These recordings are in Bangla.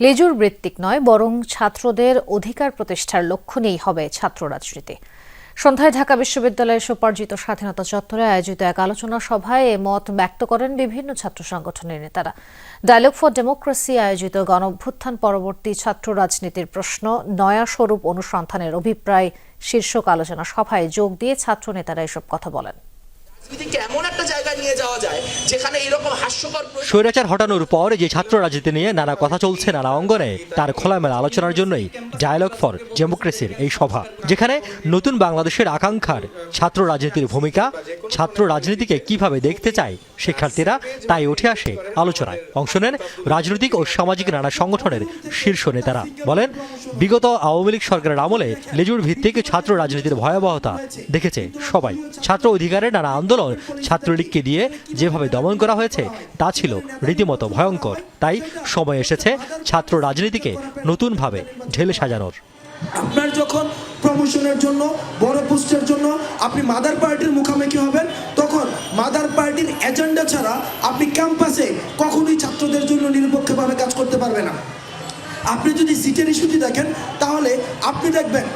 লেজুর বৃত্তিক নয়, বরং ছাত্রদের অধিকার প্রতিষ্ঠার লক্ষ্য নিয়েই হবে ছাত্র রাজনীতি। সন্ধ্যায় ঢাকা বিশ্ববিদ্যালয়ের সুপার্জিত স্বাধীনতা চত্বরে আয়োজিত এক আলোচনা সভায় এ মত ব্যক্ত করেন বিভিন্ন ছাত্র সংগঠনের নেতারা। ডায়ালগ ফর ডেমোক্রেসি আয়োজিত গণঅভ্যুত্থান পরবর্তী ছাত্র রাজনীতির প্রশ্ন, নয়া স্বরূপ অনুসন্ধানের অভিপ্রায়, শীর্ষক আলোচনা সভায় যোগ দিয়ে ছাত্র নেতারা এসব কথা বলেন। স্বৈরাচার হটানোর পর যে ছাত্র রাজনীতি নিয়ে নানা কথা চলছে, নানা অঙ্গনে, তার খোলামেলা আলোচনার জন্যই ডায়ালগ ফর ডেমোক্রেসির এই সভা, যেখানে নতুন বাংলাদেশের আকাঙ্ক্ষার ছাত্র রাজনীতির ভূমিকা, ছাত্র রাজনীতিকে কীভাবে দেখতে চায় শিক্ষার্থীরা তাই উঠে আসে আলোচনায়। অংশ নেন রাজনৈতিক ও সামাজিক নানা সংগঠনের শীর্ষ নেতারা। বলেন, বিগত আওয়ামী লীগ সরকারের আমলে লেজুর ভিত্তিক ছাত্র রাজনীতির ভয়াবহতা দেখেছে সবাই। ছাত্র অধিকারের নানা আন্দোলন ছাত্রলীগকে দিয়ে যেভাবে দমন করা হয়েছে, তা ছিল রীতিমতো ভয়ঙ্কর। তাই সময় এসেছে ছাত্র রাজনীতিকে নতুনভাবে ঢেলে সাজানোর। আপনার যখন প্রমোশনের জন্য, বড় পোস্টের জন্য আপনি মাদার পার্টির মুখামুখি হবেন, তখন মাদার পার্টির এজেন্ডা ছাড়া আপনি ক্যাম্পাসে কখনোই ছাত্রদের জন্য নিরপেক্ষভাবে কাজ করতে পারবে না। আপনি যদি সিটের ইস্যুটি দেখেন, তাহলে আপনি দেখবেন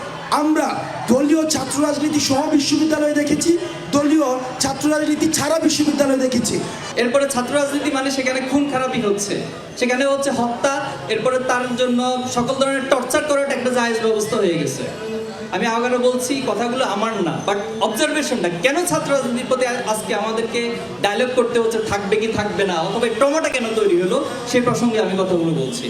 আমরা দলীয় ছাত্র রাজনীতি সহ বিশ্ববিদ্যালয়ে দেখেছি, দলীয় ছাত্র রাজনীতি ছাড়া বিশ্ববিদ্যালয়ে দেখেছি। এরপরে ছাত্র রাজনীতি মানে সেখানে খুন খারাপই হচ্ছে। সেখানে হচ্ছে হত্যা, এরপরে তার জন্য সকল ধরনের টর্চার করার একটা জায়েজ ব্যবস্থা হয়ে গেছে। আমি আগারে বলছি, কথাগুলো আমার না বাট অবজারভেশনটা কেন ছাত্র রাজনীতির প্রতি আজকে আমাদেরকে ডায়লগ করতে হচ্ছে, থাকবে কি থাকবে না, অথবা ট্রমাটা কেন তৈরি হলো সেই প্রসঙ্গে আমি কথাগুলো বলছি।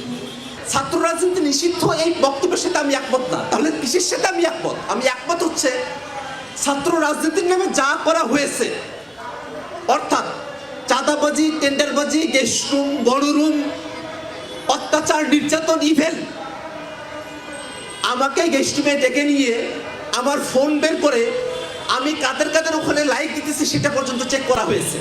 ছাত্র রাজনীতি নিষিদ্ধ, এই বক্তব্যের সাথে আমি একমত না। তাহলে কিসের সাথে আমি একমত? আমি একমত হচ্ছে ছাত্র রাজনীতির নামে যা করা হয়েছে, অর্থাৎ চাঁদাবাজি, টেন্ডারবাজি, গেস্ট রুম, বড় রুম, অত্যাচার, নির্যাতন ইভেন আমাকে গেস্ট রুমে ডেকে নিয়ে আমার ফোন বের করে আমি কাদের কাদের ওখানে লাইক দিতেছি সেটা পর্যন্ত চেক করা হয়েছে।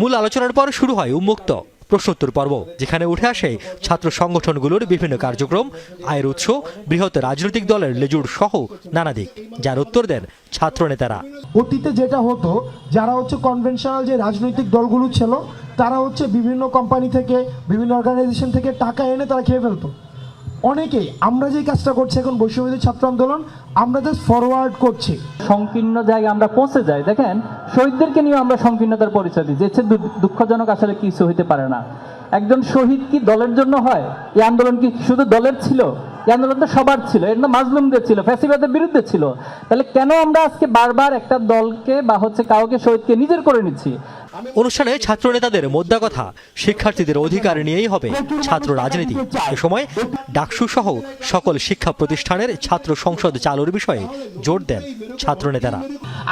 মূল আলোচনার পর শুরু হয় উন্মুক্ত। প্রশ্নোত্তর পর্ব, যেখানে উঠে আসে ছাত্র সংগঠনগুলোর বিভিন্ন কার্যক্রম, আয়ের উৎস, বৃহৎ রাজনৈতিক দলের লেজুর সহ নানা দিক, যার উত্তর দেন ছাত্র নেতারা। অতীতে যেটা হতো, যারা হচ্ছে কনভেনশনাল যে রাজনৈতিক দলগুলো ছিল, তারা হচ্ছে বিভিন্ন কোম্পানি থেকে, বিভিন্ন অর্গানাইজেশন থেকে টাকা এনে তারা খেয়ে ফেলতো। অনেকেই আমরা যে কাজটা করছি এখন বৈষম্যবিরোধী ছাত্র আন্দোলন আমরা জাস্ট ফরওয়ার্ড করছি। সংকীর্ণ জায়গায় আমরা পৌঁছে যাই। দেখেন শহীদদেরকে নিয়ে আমরা সংকীর্ণতার পরিচয় দিই। যে চেয়ে দু- দুঃখজনক আসলে কিছু হইতে পারে না। একজন শহীদ কি দলের জন্য হয়? এই আন্দোলন কি শুধু দলের ছিল? এই আন্দোলন তো সবার ছিল। এর না মাজলুমদের ছিল ফ্যাসিবাদের বিরুদ্ধে ছিল। তাহলে কেন আমরা আজকে বারবার একটা দলকে বা হচ্ছে কাউকে শহীদকে নিজের করে নিচ্ছি? অনুষ্ঠানে ছাত্র নেতাদের মোদ্দা কথা শিক্ষার্থীদের অধিকার নিয়েই হবে ছাত্র রাজনীতি। এ সময় ডাকসু সহ সকল শিক্ষা প্রতিষ্ঠানের ছাত্র সংসদ চালুর বিষয়ে জোর দেন ছাত্র নেতারা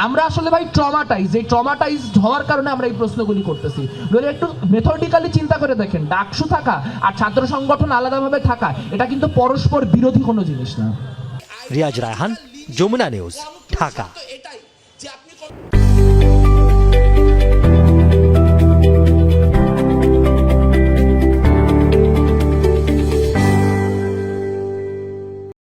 আমরা আসলে ভাই ট্রমাটাইজ এই ট্রমাটাইজড হওয়ার কারণে আমরা এই প্রশ্নগুলি করতেছি। নইলে একটু মেথডিক্যালি চিন্তা করে দেখেন ডাকসু থাকা আর ছাত্র সংগঠন আলাদাভাবে থাকা এটা কিন্তু পরস্পর বিরোধী কোনো জিনিস না। রিয়াজ রায়হান যমুনা নিউজ ঢাকা।